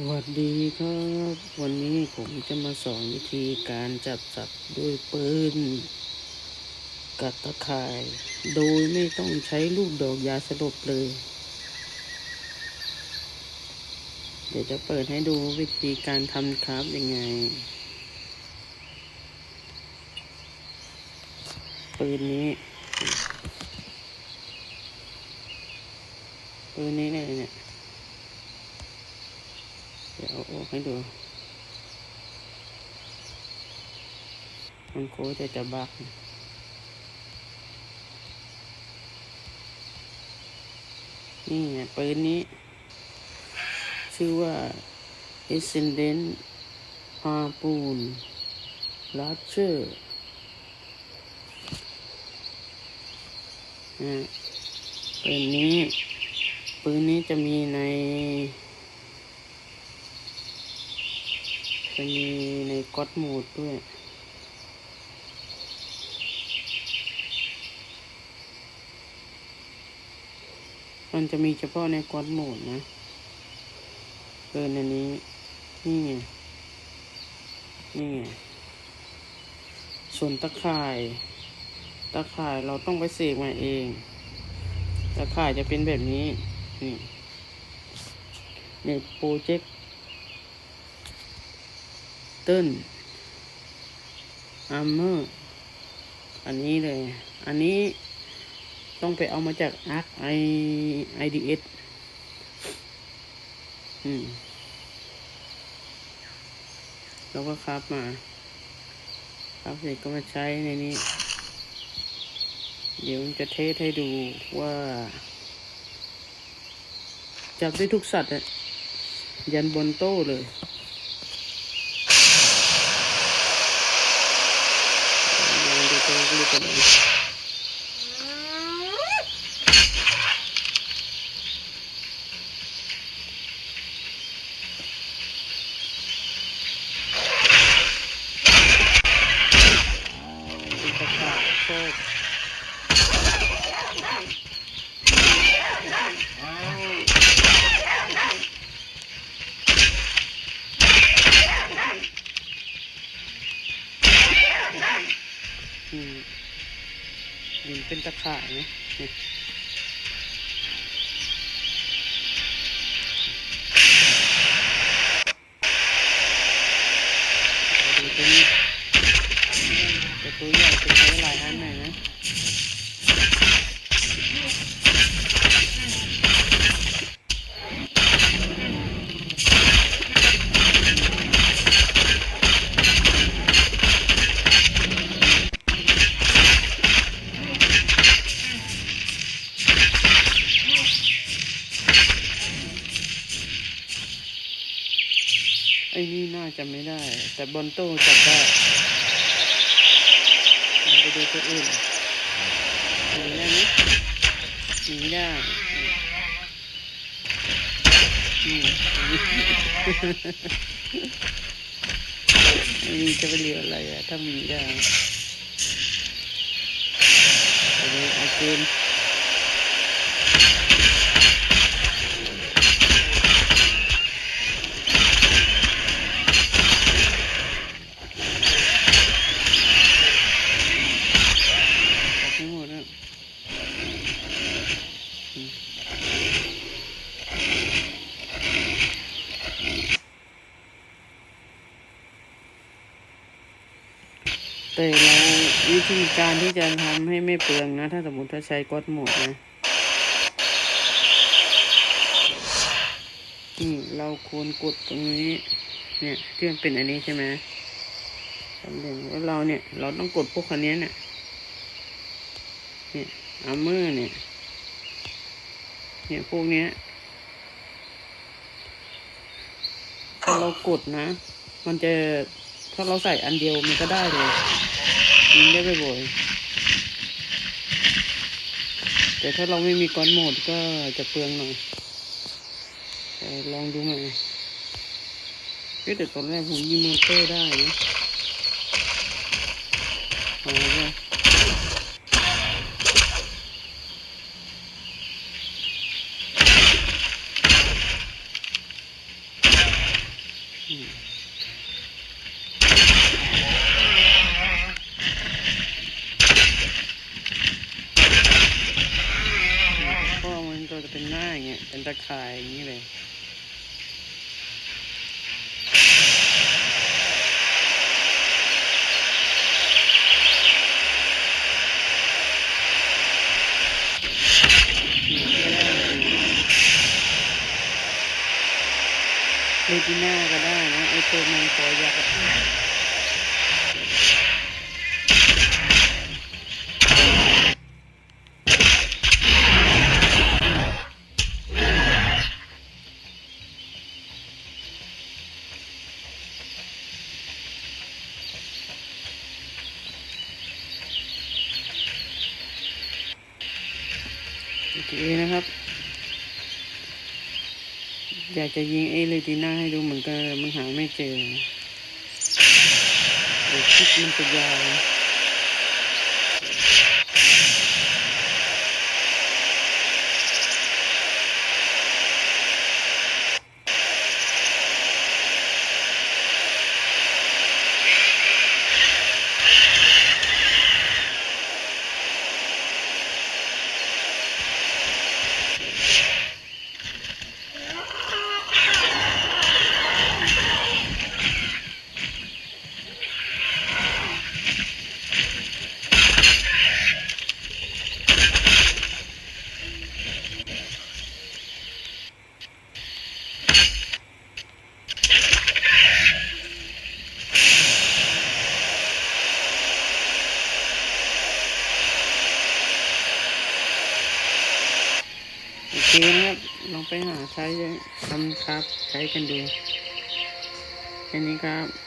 สวัสดีครับ วันนี้ผมจะมาสอนวิธีการจับสัตว์ด้วยปืนกับตะข่าย โดยไม่ต้องใช้ลูกดอกยาสลบเลย เดี๋ยวจะเปิดให้ดูวิธีการทำครับยังไง ปืนนี้ ปืนนี้เลยเนี่ย เดี๋ยวออกให้ดู มันโค้จะจะบักนี่ไงปืนนี้ ชื่อว่า Ascendant Harpoon Launcher นะปืนนี้ ปืนนี้จะมีใน จะมีในก็อดโหมดด้วย มันจะมีเฉพาะในก็อดโหมดนะเกินอันนี้ นี่ไง นี่ไง ส่วนตะข่าย ตะข่ายเราต้องไปเสกมาเอง ตะข่ายจะเป็นแบบนี้ นี่ในโปรเจกต์ เติ้ลอาร์เมอร์อันนี้เลย อันนี้ต้องไปเอามาจาก Arc I IDS อืมแล้วก็ครับมา ครับเสร็จก็มาใช้ในนี้ เดี๋ยวจะเทสให้ดูว่า จับได้ทุกสัตว์อะยันบนโต้เลย と思います。Mm-hmm. มันเป็นตะข่ายนะนี่เอาดูตัวนี้แต่ตัวใหญ่จะใช้หลายอันหน่อยนะ น่าจะไม่ได้ แต่บนตู้จับได้ไปดูตัวอื่นหนีได้ไหมหนีได้อืมไม่มีจะไปเหลืออะไรอะถ้ามีได้ไปเลยเอาเกม แต่เราวิธีการที่จะทำให้ไม่เปลืองนะ ถ้าสมมติถ้าใช้ก๊อตหมดนะนี่เราควรกดตรงนี้ เนี่ยที่มันเป็นอันนี้ใช่ไหมสำเร็จแล้วเราเนี่ย เราต้องกดพวกคันนี้เนี่ยเนี่ยอาร์เมอร์เนี่ย เนี่ยพวกเนี้ยถ้าเรากดนะ มันจะถ้าเราใส่อันเดียวมันก็ได้เลย ยิงได้บ่อยๆแต่ถ้าเราไม่มีก้อนโหมดก็จะเปลืองหน่อยลองดูหน่อยเอ้แต่ตอนแรกผมยิงมอเตอร์ได้นะเอาไป เเนี่ยเป็น ตะข่ายอย่างนี้เลยเลติน่าก็ได้นะ ไอตัวมันคอยักษ์ เคนะครับ อยากจะยิงเอเลติน่าให้ดูเหมือนกันมันหาไม่เจอเดี๋ยวคลิปมันจะยาว คนะครับลองไปหาใช้ทำครับ ใช้กันดูแค่นี้ครับ